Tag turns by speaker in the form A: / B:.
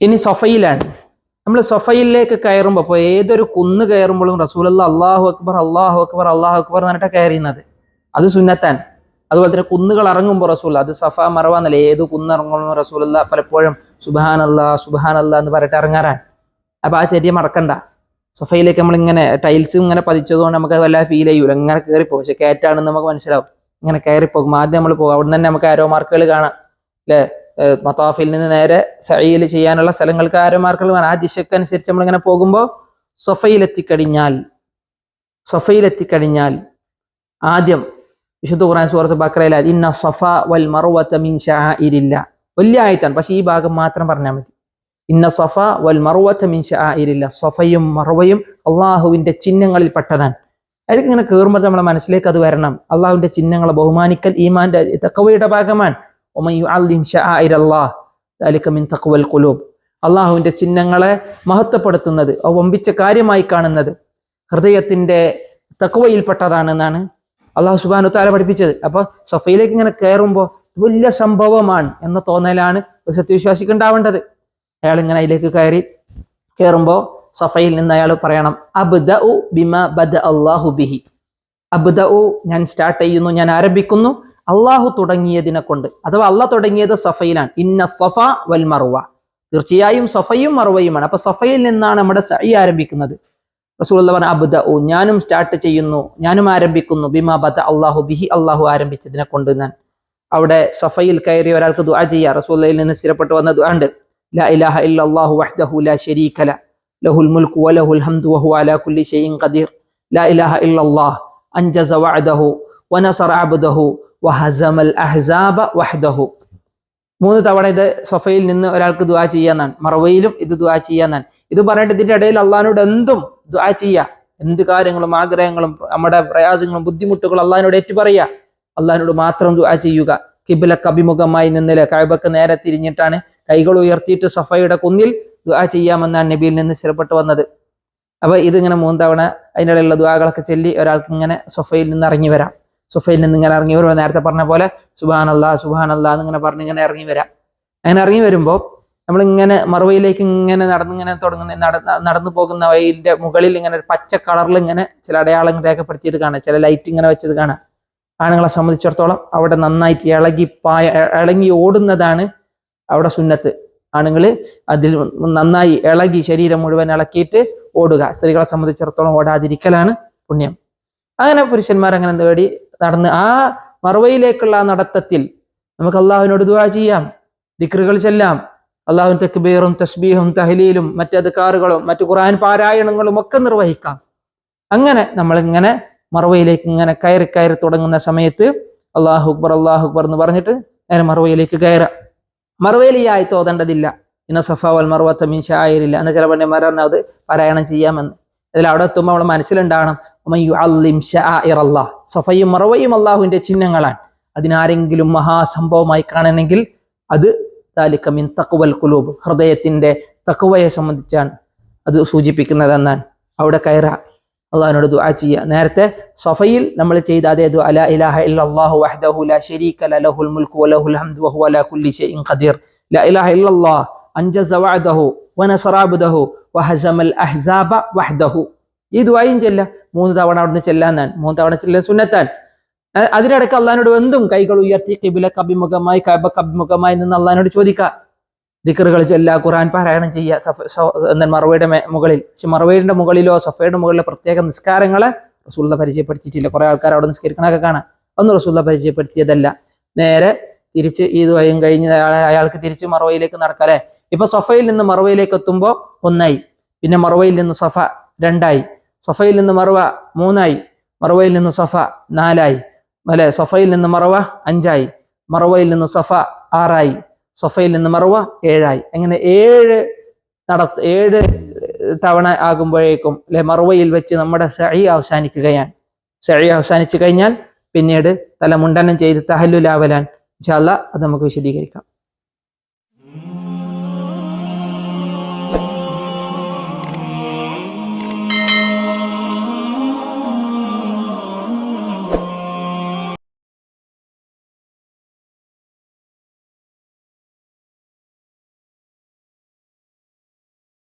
A: ഇനി സൊഫയിലാണ്. നമ്മൾ സൊഫയിലേക്ക് കയറുമ്പോൾ ഇപ്പോൾ ഏതൊരു കുന്ന് കയറുമ്പോഴും റസൂലല്ല അള്ളാഹു അക്ബർ അള്ളാഹു അക്ബർ അള്ളാഹു അക്ബർ എന്നിട്ട് കയറിയുന്നത് അത് സുന്നത്താൻ അതുപോലെ തന്നെ കുന്നുകൾ ഇറങ്ങുമ്പോൾ റസൂൽ അത് സഫ മറവ എന്നല്ല ഏത് കുന്നിറങ്ങുമ്പോൾ റസൂലല്ല പലപ്പോഴും സുബാൻ അല്ല എന്ന് പറഞ്ഞിട്ട് ഇറങ്ങാറാൻ അപ്പം ആ ചെറിയ മറക്കണ്ട. സൊഫയിലേക്ക് നമ്മൾ ഇങ്ങനെ ടൈൽസ് ഇങ്ങനെ പതിച്ചതുകൊണ്ട് നമുക്ക് വല്ല ഫീൽ ചെയ്യൂല. ഇങ്ങനെ കയറിപ്പോകും. പക്ഷെ കയറ്റാണെന്ന് നമുക്ക് മനസ്സിലാവും. ഇങ്ങനെ കയറിപ്പോകും. ആദ്യം നമ്മൾ പോകും അവിടെ തന്നെ നമുക്ക് ആരോ മാർക്കുകൾ കാണാം. അല്ലേ? മത്താഫിൽ നിന്ന് നേരെ സഴിയിൽ ചെയ്യാനുള്ള സ്ഥലങ്ങൾക്ക് ആരോ മാർക്കുകൾ കാണാം ആ ദിശക്കനുസരിച്ച് നമ്മളിങ്ങനെ പോകുമ്പോൾ സൊഫയിലെത്തിക്കഴിഞ്ഞാൽ സൊഫയിലെത്തിക്കഴിഞ്ഞാൽ ആദ്യം വിശുദ്ധ ഖുറാൻ സുഹൃത്ത് ബക്രയിൽ ഇന്ന സഫ വൽ മറുവത്ത മിൻ ഷാഇരില്ല വലിയ ആയത്താണ്. പക്ഷെ ഈ ഭാഗം മാത്രം പറഞ്ഞാൽ മതി. ഇന്ന സഫ വൽ മറുവത്ത മിൻ ഷാഇരില്ല സഫയും മറുവയും അള്ളാഹുവിന്റെ ചിഹ്നങ്ങളിൽ പെട്ടതാണ് അതിലേക്ക് ഇങ്ങനെ കയറുമ്പോൾ നമ്മുടെ മനസ്സിലേക്ക് അത് വരണം. അള്ളാഹുവിന്റെ ചിഹ്നങ്ങളെ ബഹുമാനിക്കൽ ഈമാന്റെ തക്കവയുടെ ഭാഗമാണ്. القلوب. അള്ളാഹുവിന്റെ ചിഹ്നങ്ങളെ മഹത്വപ്പെടുത്തുന്നത് വമ്പിച്ച കാര്യമായി കാണുന്നത് ഹൃദയത്തിന്റെ തക്കുവയിൽപ്പെട്ടതാണെന്നാണ് അള്ളാഹു സുബാനു താല പഠിപ്പിച്ചത്. അപ്പോൾ സഫയിലേക്ക് ഇങ്ങനെ കയറുമ്പോൾ വലിയ സംഭവമാണ് എന്ന തോന്നലാണ് ഒരു സത്യവിശ്വാസിക്ക് ഉണ്ടാവേണ്ടത്. അയാൾ ഇങ്ങനെ അതിലേക്ക് കയറി കയറുമ്പോൾ സഫയിൽ നിന്ന് അയാൾ പറയണം അബ്ദ ഉ ബിമ ബദ അള്ളാഹു ബിഹി. അബ്ദ ഞാൻ സ്റ്റാർട്ട് ചെയ്യുന്നു ഞാൻ ആരംഭിക്കുന്നു അള്ളാഹു തുടങ്ങിയതിനെ കൊണ്ട്. അഥവാ അള്ളാഹ് തുടങ്ങിയത് സഫയിലാണ്. ഇന്ന സഫ വൽ മറുവ തീർച്ചയായും സഫയും മറുവയുമാണ് അപ്പൊ സഫയിൽ നിന്നാണ് നമ്മുടെ സൈ ആരംഭിക്കുന്നത്. അബ്ദ ഓ ഞാനും സ്റ്റാർട്ട് ചെയ്യുന്നു. ഞാനും ആരംഭിക്കുന്നു. ബിമാ ബദ അള്ളാഹു ബിഹി. അള്ളാഹു ആരംഭിച്ചതിനെ കൊണ്ട് ഞാൻ അവിടെ സഫയിൽ കയറി ഒരാൾക്ക് ദുആ ചെയ്യാം. റസൂല്ലയിൽ നിന്ന് സ്ഥിരപ്പെട്ട് വന്ന ഉണ്ട്. ലാ ഇലാഹ ഇല്ലല്ലാഹു വഹ്ദഹു ലാ ശരീക ലഹുൽ വലഹുൽ ഹംദു അലാ കുല്ലി ലാ ഇലാഹ ഇല്ലല്ലാഹ്. അൻജസ വഅദഹു വനസറ അബ്ദഹു വഹസമൽ അഹ്സാബ വഹ്ദഹു. മൂന്ന് തവണ ഇത് സൊഫയിൽ നിന്ന് ഒരാൾക്ക് ദുആ ചെയ്യാന്നാണ്. മറവയിലും ഇത് ദുആ ചെയ്യാന്നാണ്. ഇത് പറഞ്ഞിട്ട് ഇതിന്റെ ഇടയിൽ അള്ളഹാനോട് എന്തും ദുആ ചെയ്യുക എന്ത് കാര്യങ്ങളും ആഗ്രഹങ്ങളും നമ്മുടെ പ്രയാസങ്ങളും ബുദ്ധിമുട്ടുകളും അള്ളഹാനോട് ഏറ്റു പറയുക അള്ളഹാനോട് മാത്രം ദുആ ചെയ്യുക. കിബിലക്ക് അഭിമുഖമായി നിന്നില്ല? കഴിവക്ക് നേരെ തിരിഞ്ഞിട്ടാണ് കൈകൾ ഉയർത്തിയിട്ട് സഫയുടെ കുന്നിൽ ദുആ ചെയ്യാമെന്നാണ് നബിയിൽ നിന്ന് സ്ഥിരപ്പെട്ടു വന്നത്. അപ്പൊ ഇതിങ്ങനെ മൂന്ന് തവണ അതിനിടയിലുള്ള ദുആകളൊക്കെ ചൊല്ലി ഒരാൾക്ക് ഇങ്ങനെ സൊഫയിൽ നിന്ന് ഇറങ്ങി വരാം. സൊഫയിൽ നിന്ന് ഇങ്ങനെ ഇറങ്ങി വരുമ്പോൾ നേരത്തെ പറഞ്ഞ പോലെ സുബാൻ അല്ലാ എന്നിങ്ങനെ പറഞ്ഞ് ഇങ്ങനെ ഇറങ്ങി വരാം. അങ്ങനെ ഇറങ്ങി വരുമ്പോൾ നമ്മളിങ്ങനെ മറുവയിലേക്ക് ഇങ്ങനെ നടന്നിങ്ങനെ തുടങ്ങുന്ന നടന്നു പോകുന്ന വയലിന്റെ മുകളിൽ ഇങ്ങനെ ഒരു പച്ച കളറിൽ ഇങ്ങനെ ചില അടയാളങ്ങൾ രേഖപ്പെടുത്തിയത് കാണാം. ചില ലൈറ്റ് ഇങ്ങനെ വെച്ചത് കാണാം. ആണുങ്ങളെ സംബന്ധിച്ചിടത്തോളം അവിടെ നന്നായിട്ട് ഇളകി പായ ഇളകി ഓടുന്നതാണ് അവിടെ സുന്നത്ത്. ആണുങ്ങൾ അതിൽ നന്നായി ഇളകി ശരീരം മുഴുവൻ ഇളക്കിയിട്ട് ഓടുക. സ്ത്രീകളെ സംബന്ധിച്ചിടത്തോളം ഓടാതിരിക്കലാണ് പുണ്യം. അങ്ങനെ പുരുഷന്മാർ അങ്ങനെ തേടി നടന്ന് ആ മറുവയിലേക്കുള്ള ആ നടത്തത്തിൽ നമുക്ക് അള്ളാഹുവിനോട് ദുവാ ചെയ്യാം ദിക്റുകൾ ചെല്ലാം. അള്ളാഹു തെക്ബീറും തസ്ബീഹും തഹലീലും മറ്റു അധികാറുകളും മറ്റു ഖുറാൻ പാരായണങ്ങളും ഒക്കെ നിർവഹിക്കാം. അങ്ങനെ നമ്മളിങ്ങനെ മറുവയിലേക്ക് ഇങ്ങനെ കയറി കയറി തുടങ്ങുന്ന സമയത്ത് അള്ളാഹു അക്ബർ അള്ളാഹു അക്ബർ എന്ന് പറഞ്ഞിട്ട് നേരെ മറുവയിലേക്ക് കയറാം. മറുവയിൽ ഈ ആയി തോതേണ്ടതില്ല. ഇന്ന സഫ വൽ മറുവത്ത മീൻ ഷായിരില്ല എന്ന ചില പറഞ്ഞു അത് പാരായണം ചെയ്യാമെന്ന്. അതിൽ അവിടെ എത്തുമ്പോൾ നമ്മുടെ മനസ്സിലുണ്ടാകണം. സഫയും മറവയും അള്ളാഹുവിന്റെ ചിഹ്നങ്ങളാണ്. അതിനാരെങ്കിലും മഹാസംഭവമായി കാണണമെങ്കിൽ അത് താലിക്കമിൻ തക്കുവൽ കുലൂബ് ഹൃദയത്തിന്റെ തക്കുവയെ സംബന്ധിച്ചാണ് അത് സൂചിപ്പിക്കുന്നതെന്നാണ്. അവിടെ കയറ. അള്ളാഹിനോട് ദുആ ചെയ്യുക നേരത്തെ സഫയിൽ നമ്മൾ ചെയ്ത അതേ ദുആ ഇലാഹ ഇല്ലല്ലാഹു വഹ്ദഹു ലാ ശരീക ലഹുൽ മുൽക്കു വലഹുൽ ഹംദു വഹുവ കുല്ലി ഷൈഇൻ ഖദീർ. ലാ ഇലാഹ ഇല്ലല്ലാഹ് അൻജസ വഅദഹു. വനസറ അബ്ദഹു വഹസമൽ അഹ്സാബ വഹ്ദഹു. ഈ ദുആയും ചെല്ല മൂന്ന് തവണ അവിടുന്ന് ചെല്ലാന്നാണ് മൂന്ന് തവണ ചെല്ലാൻ സുന്നത്താൻ. അതിനിടയ്ക്ക് അള്ളഹാനോട് എന്തും കൈകൾ ഉയർത്തി കിബിലക്ക് അഭിമുഖമായി കബക്ക് അഭിമുഖമായി നിന്ന് അള്ളഹാനോട് ചോദിക്കുക ദിക്കറുകൾ ചെല്ലുക ഖുർആൻ പാരായണം ചെയ്യുക മറവയുടെ മുകളിൽ. പക്ഷെ മറവയുടെ മുകളിലോ സഫയുടെ മുകളിലോ പ്രത്യേക നിസ്കാരങ്ങളെ റസൂള്ള പരിചയപ്പെടുത്തിയിട്ടില്ല. കുറെ ആൾക്കാർ അവിടെ നിസ്കരിക്കണമൊക്കെ കാണാം. ഒന്ന് റസൂള്ള പരിചയപ്പെടുത്തിയതല്ല. നേരെ തിരിച്ച് ഈ വയും കഴിഞ്ഞ് അയാൾക്ക് തിരിച്ച് മറവയിലേക്ക് നടക്കാം അല്ലെ ഇപ്പൊ സഫയിൽ നിന്ന് മറവയിലേക്ക് എത്തുമ്പോൾ ഒന്നായി. പിന്നെ മറവയിൽ നിന്ന് സഫ രണ്ടായി. സഫയിൽ നിന്ന് മറവ മൂന്നായി. മറവയിൽ നിന്ന് സഫ നാലായി. അല്ലെ? സഫയിൽ നിന്ന് മറവ അഞ്ചായി. മറവയിൽ നിന്ന് സഫ ആറായി. സഫയിൽ നിന്ന് മറവ ഏഴായി. അങ്ങനെ ഏഴ് നട ഏഴ് തവണ ആകുമ്പോഴേക്കും അല്ലെ മറവയിൽ വെച്ച് നമ്മുടെ സഴി അവസാനിക്കുകയാണ്. സഴി അവസാനിച്ചു കഴിഞ്ഞാൽ പിന്നീട് തല മുണ്ടനം ചെയ്ത് തഹല്ലുലാവലാൻ ഇൻഷാല്ല അത് നമുക്ക് വിശദീകരിക്കാം.